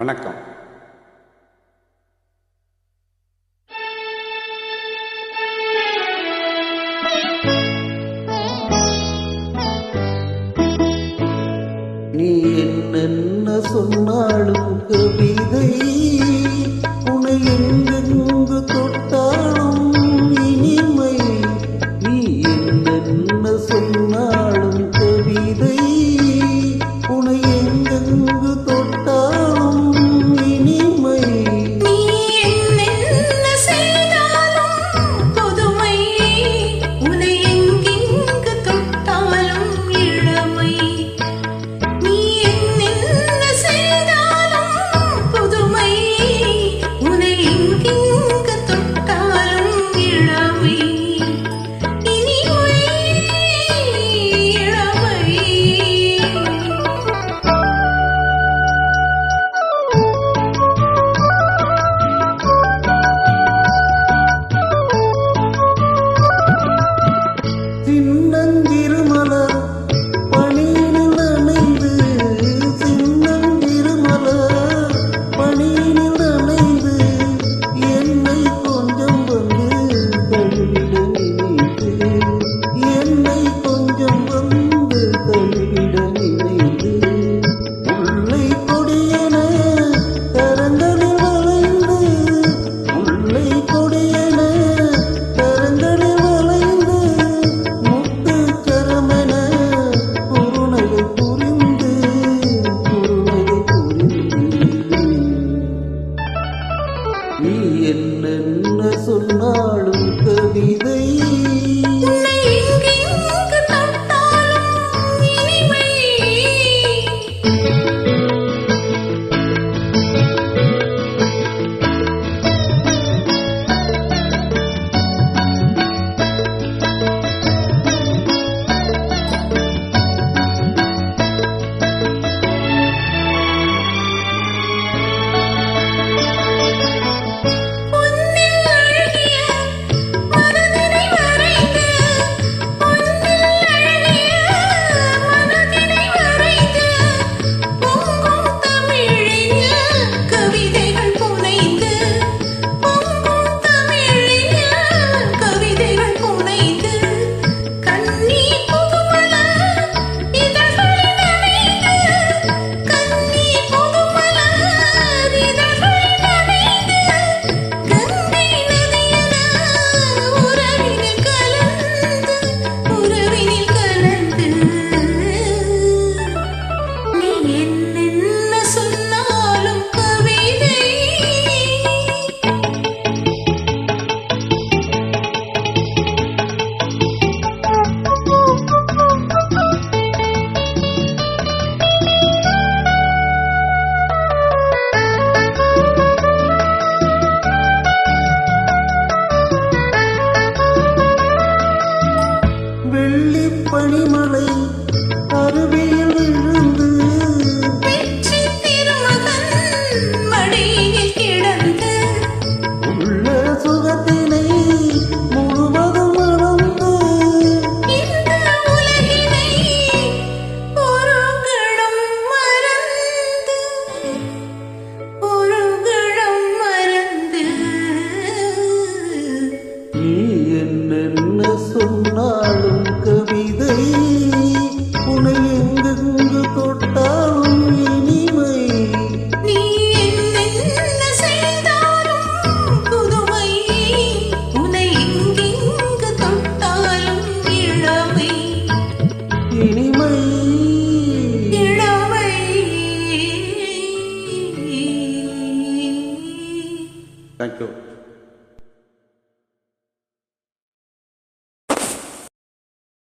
வணக்கம். நீ என்ன சொன்னாலும் கவிதை நீ என்னென்ன சொன்னாலும் கவிதை என்னென்ன சொன்னாலும் கவிதை? உனை எங்கெங்கு தொட்டாலும் இனிமை. நீ என்னென்ன செய்தாலும் புதுமை. உனை தொட்டாலும் இளமை. இனிமை. இளமை. தேங்க்யூ